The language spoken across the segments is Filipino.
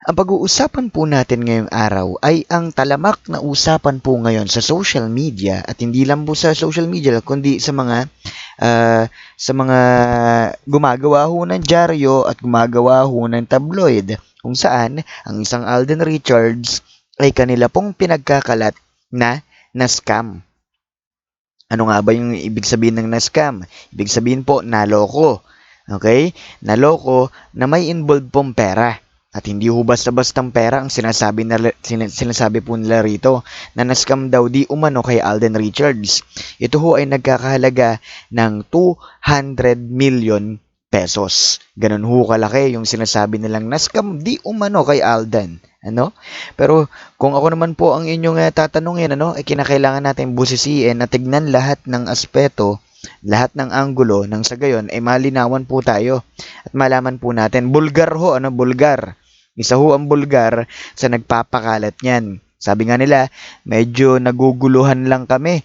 Ang pag-uusapan po natin ngayong araw ay ang talamak na usapan po ngayon sa social media at hindi lang po sa social media kundi sa mga ah, sa mga gumagawa ho ng dyaryo at gumagawa ho ng tabloid kung saan ang isang Alden Richards ay kanila pong pinagkakalat na na scam. Ano nga ba yung ibig sabihin ng na scam? Ibig sabihin po naloko. Okay? Naloko na may involved pong pera. At hindi ho basta-bastang pera ang sinasabi, na, sin- sinasabi po nila rito na naskam daw di umano kay Alden Richards. Ito ho ay nagkakahalaga ng 200 million pesos. Ganun ho kalaki yung sinasabi nilang naskam di umano kay Alden. Ano? Pero kung ako naman po ang inyong uh, tatanungin, ano, ay kinakailangan natin busisiin na tignan lahat ng aspeto lahat ng anggulo nang sa gayon ay malinawan po tayo at malaman po natin bulgar ho ano bulgar isa ho ang bulgar sa nagpapakalat niyan sabi nga nila medyo naguguluhan lang kami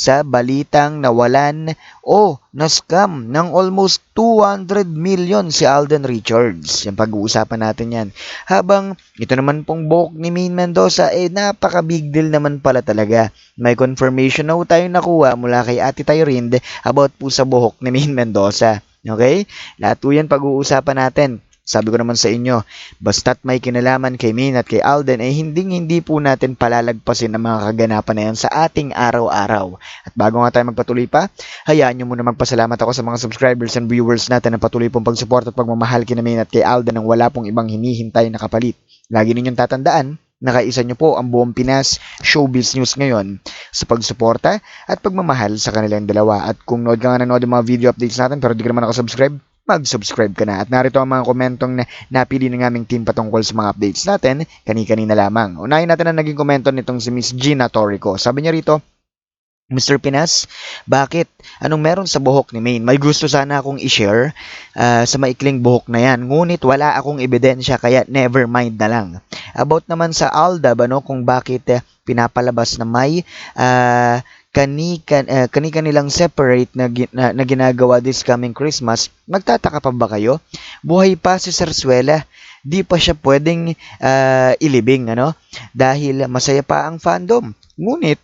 sa balitang nawalan o na-scam ng almost 200 million si Alden Richards. Yung pag-uusapan natin yan. Habang ito naman pong buhok ni Maine Mendoza, eh napaka-big deal naman pala talaga. May confirmation na tayong nakuha mula kay Ate Tyrinde about po sa buhok ni Maine Mendoza. Okay? Lahat po yan pag-uusapan natin. Sabi ko naman sa inyo, basta't may kinalaman kay Min at kay Alden ay hinding hindi po natin palalagpasin ang mga kaganapan na yan sa ating araw-araw. At bago nga tayo magpatuloy pa, hayaan nyo muna magpasalamat ako sa mga subscribers and viewers natin na patuloy pong pagsupport at pagmamahal kina Min at kay Alden nang wala pong ibang hinihintay na kapalit. Lagi ninyong tatandaan, nakaisa nyo po ang buong Pinas Showbiz News ngayon sa pagsuporta at pagmamahal sa kanilang dalawa. At kung nood ka nga nanood ng mga video updates natin pero di ka naman nakasubscribe, mag-subscribe ka na. At narito ang mga komentong na napili ng aming team patungkol sa mga updates natin, kani-kanina lamang. Unahin natin ang naging komento nitong si Miss Gina Torrico. Sabi niya rito, Mr. Pinas, bakit? Anong meron sa buhok ni Maine? May gusto sana akong i-share ah, sa maikling buhok na yan. Ngunit wala akong ebidensya kaya never mind na lang. About naman sa Alda, ano, kung bakit eh, pinapalabas na may ah, kani-kan, uh, kani-kanilang separate na, na, na ginagawa this coming Christmas, magtataka pa ba kayo? Buhay pa si Sarsuela. Di pa siya pwedeng ah, ilibing, ano? Dahil masaya pa ang fandom. Ngunit,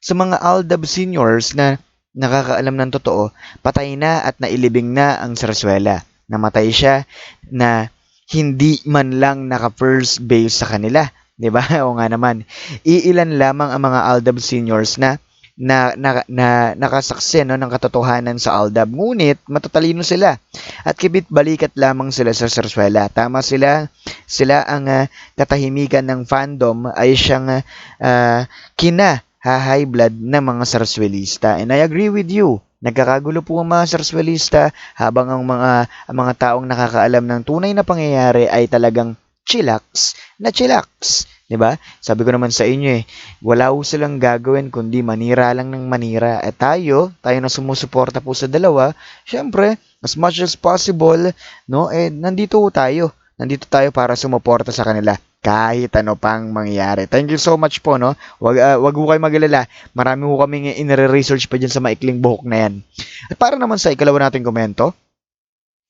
sa mga Aldab seniors na nakakaalam ng totoo, patay na at nailibing na ang Sarsuela. Namatay siya na hindi man lang naka-first base sa kanila. 'Di ba? O nga naman. Iilan lamang ang mga Aldab seniors na na, na, na nakasakse no, ng katotohanan sa Aldab. Ngunit, matatalino sila. At kibit balikat lamang sila sa Sarsuela. Tama sila. Sila ang ah, katahimikan ng fandom ay siyang ah, kina high blood ng mga Sarswelista. And I agree with you. Nagkakagulo po ang mga Sarswelista habang ang mga ang mga taong nakakaalam ng tunay na pangyayari ay talagang chillax na chillax. 'Di ba? Sabi ko naman sa inyo eh, wala po silang gagawin kundi manira lang ng manira. At tayo, tayo na sumusuporta po sa dalawa, syempre, as much as possible, no, eh, nandito po tayo. Nandito tayo para sumuporta sa kanila kahit ano pang mangyari. Thank you so much po, no? Wag, uh, wag ho kayo magalala. Marami ho kaming inire-research pa dyan sa maikling buhok na yan. At para naman sa ikalawa nating komento,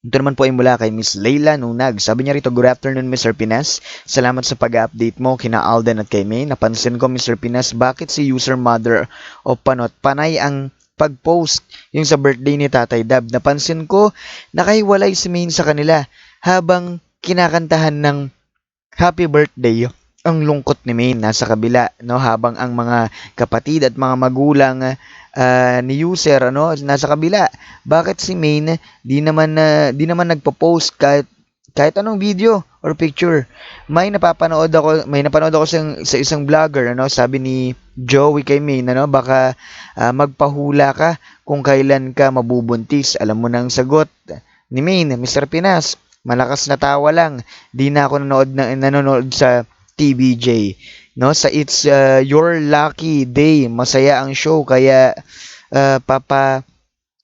ito naman po ay mula kay Miss Leila Nunag. Sabi niya rito, Good afternoon, Mr. Pinas. Salamat sa pag-update mo kina Alden at kay May. Napansin ko, Mr. Pinas, bakit si user mother o panot panay ang pag-post yung sa birthday ni Tatay Dab. Napansin ko, nakahiwalay si Maine sa kanila habang kinakantahan ng happy birthday ang lungkot ni Maine nasa kabila no habang ang mga kapatid at mga magulang ah, ni user ano nasa kabila bakit si Maine di naman na di naman nagpo-post kahit kahit anong video or picture may napapanood ako may napanood ako sa, sa isang vlogger ano sabi ni Joey kay Maine ano baka ah, magpahula ka kung kailan ka mabubuntis alam mo na ang sagot ni Maine Mr. Pinas malakas na tawa lang. Di na ako nanonood, na, nanonood sa TVJ. No, sa It's uh, Your Lucky Day, masaya ang show kaya uh, papa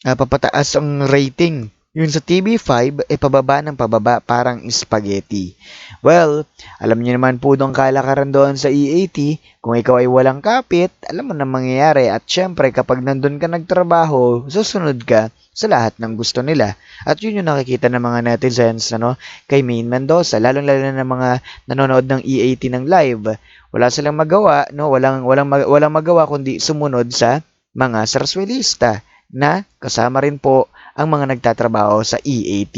uh, papataas ang rating. Yun sa TV5, eh pababa ng pababa, parang spaghetti. Well, alam niyo naman po dong kalakaran doon sa EAT, kung ikaw ay walang kapit, alam mo na mangyayari. At syempre, kapag nandun ka nagtrabaho, susunod ka sa lahat ng gusto nila. At yun yung nakikita ng mga netizens ano, kay Main Mendoza, lalong-lalo na ng mga nanonood ng EAT ng live. Wala silang magawa, no? walang, walang, walang magawa kundi sumunod sa mga sarswelista na kasama rin po ang mga nagtatrabaho sa EAT.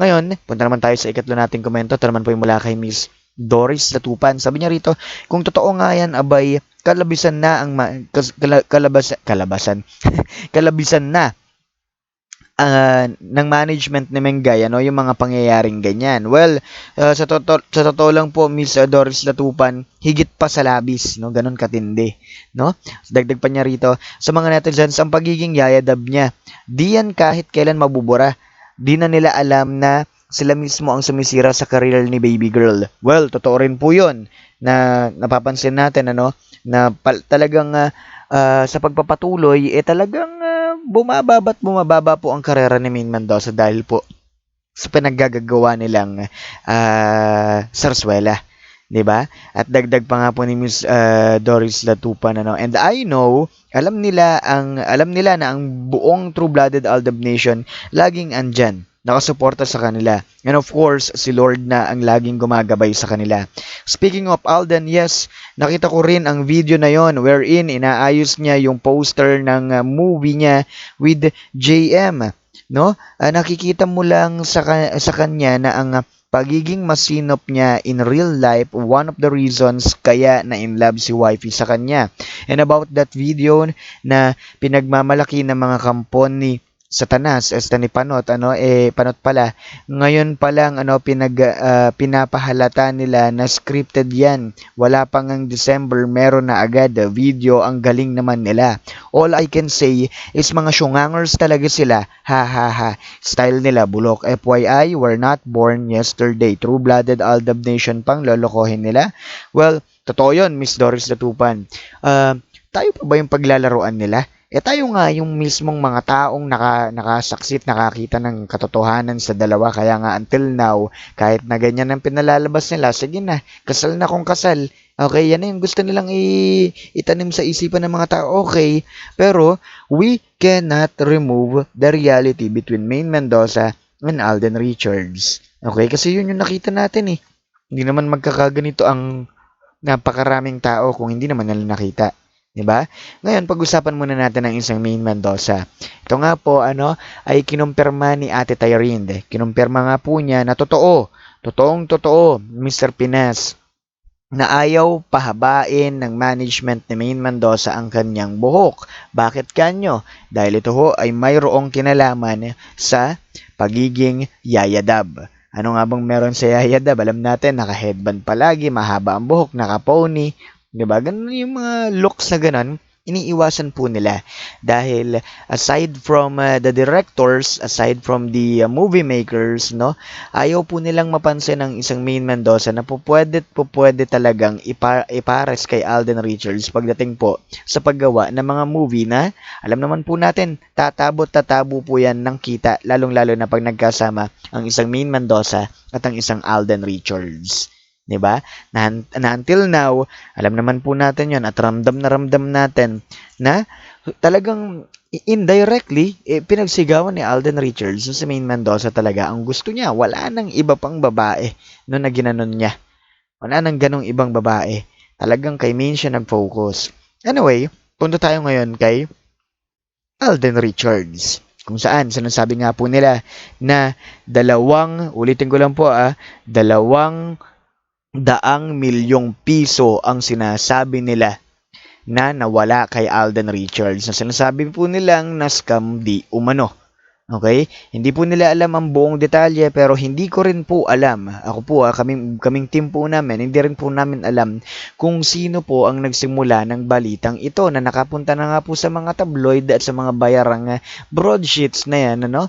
Ngayon, punta naman tayo sa ikatlo nating komento. Ito naman po yung mula kay Miss Doris Latupan. Sabi niya rito, kung totoo nga yan, abay, kalabisan na ang ma- kas- kala- kalabas- kalabasan, kalabisan na ah, ng management ni Mengay, ano, yung mga pangyayaring ganyan. Well, ah, sa, totoo, sa totoo lang po, Miss Doris Latupan, higit pa sa labis, no, ganun katindi, no? Dagdag pa niya rito, sa mga netizens, ang pagiging yayadab niya, di yan kahit kailan mabubura. Di na nila alam na sila mismo ang sumisira sa career ni baby girl. Well, totoo rin po yun na napapansin natin ano na pal- talagang ah, ah, sa pagpapatuloy eh talagang ah, bumababa at bumababa po ang karera ni Main Mendoza dahil po sa pinaggagawa nilang ah, sarswela. 'di ba? At dagdag pa nga po ni Miss ah, Doris Latupan ano. And I know, alam nila ang alam nila na ang buong True-Blooded Aldab Nation laging andyan nakasuporta sa kanila. And of course, si Lord na ang laging gumagabay sa kanila. Speaking of Alden, yes, nakita ko rin ang video na yon wherein inaayos niya yung poster ng uh, movie niya with JM. No? Ah, nakikita mo lang sa, sa kanya na ang uh, pagiging masinop niya in real life, one of the reasons kaya na in love si wifey sa kanya. And about that video na pinagmamalaki ng mga kampon ni Satanas, ni Panot, ano, eh, Panot pala, ngayon pa lang, ano, pinag, ah, pinapahalata nila na scripted yan. Wala pang ang December, meron na agad video, ang galing naman nila. All I can say is mga syungangers talaga sila, ha ha ha. Style nila, bulok. FYI, we're not born yesterday. True-blooded Aldab Nation pang lolokohin nila. Well, totoo yun, Miss Doris Latupan. Ah, tayo pa ba yung paglalaroan nila? Eh tayo nga yung mismong mga taong naka, nakasaksit, nakakita ng katotohanan sa dalawa. Kaya nga until now, kahit na ganyan ang pinalalabas nila, sige na, kasal na kung kasal. Okay, yan na yung gusto nilang i- itanim sa isipan ng mga tao. Okay, pero we cannot remove the reality between Main Mendoza and Alden Richards. Okay, kasi yun yung nakita natin eh. Hindi naman magkakaganito ang napakaraming tao kung hindi naman nila nakita. 'Di ba? Ngayon, pag-usapan muna natin ang isang main Mendoza. Ito nga po, ano, ay kinumpirma ni Ate Tyrande. Kinumpirma nga po niya na totoo, totoong totoo, Mr. Pinas, na ayaw pahabain ng management ni Main Mendoza ang kanyang buhok. Bakit kanyo? Dahil ito ho ay mayroong kinalaman sa pagiging yayadab. Ano nga bang meron sa yayadab? Alam natin, naka-headband palagi, mahaba ang buhok, naka-pony, 'Di ba? Ganun yung mga looks na ganun, iniiwasan po nila. Dahil aside from uh, the directors, aside from the uh, movie makers, no, ayaw po nilang mapansin ng isang main Mendoza na po pwede, po pwede talagang ipa, ipares kay Alden Richards pagdating po sa paggawa ng mga movie na alam naman po natin, tatabo-tatabo po yan ng kita, lalong-lalo na pag nagkasama ang isang main Mendoza at ang isang Alden Richards. 'Di ba? Na, na until now, alam naman po natin 'yon at ramdam na ramdam natin na talagang indirectly eh, pinagsigawan ni Alden Richards sa main Mendoza talaga ang gusto niya. Wala nang iba pang babae no na ginanon niya. Wala nang ganong ibang babae. Talagang kay main siya nag-focus. Anyway, punta tayo ngayon kay Alden Richards. Kung saan, sinasabi nga po nila na dalawang, ulitin ko lang po ah, dalawang daang milyong piso ang sinasabi nila na nawala kay Alden Richards. Na sinasabi po nilang na scam di umano. Okay? Hindi po nila alam ang buong detalye pero hindi ko rin po alam. Ako po, ah, kaming, kaming team po namin, hindi rin po namin alam kung sino po ang nagsimula ng balitang ito na nakapunta na nga po sa mga tabloid at sa mga bayarang ah, broadsheets na yan, ano?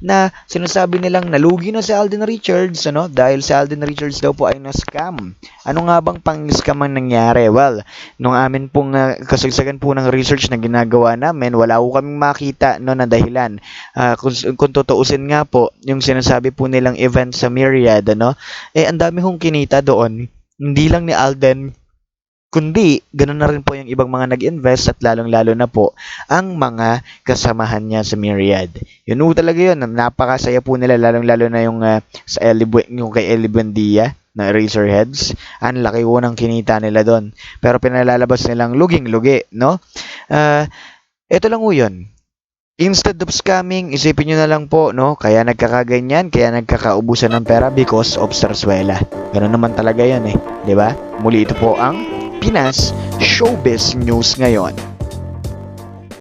Na sinasabi nilang nalugi na si Alden Richards ano dahil si Alden Richards daw po ay na-scam. Ano nga bang pang-scam ang nangyari? Well, nung amin pong uh, kasagsagan po ng research na ginagawa namin, wala ko kaming makita no na dahilan. Ah, kung, kung tutuusin nga po, yung sinasabi po nilang event sa Myriad, ano, eh ang dami hong kinita doon. Hindi lang ni Alden, kundi ganun na rin po yung ibang mga nag-invest at lalong-lalo na po ang mga kasamahan niya sa Myriad. Yun po talaga yun. Napakasaya po nila lalong-lalo na yung ah, sa Ellie, Bu- yung kay Ellie Buendia na Razorheads. Ang laki po ng kinita nila doon. Pero pinalalabas nilang luging-lugi, no? Ah, ito lang po yun. Instead of scamming, isipin nyo na lang po, no? Kaya nagkakaganyan, kaya nagkakaubusan ng pera because of sarsuela. Ganun naman talaga yan eh. ba? Muli ito po ang Pinas Showbiz News ngayon.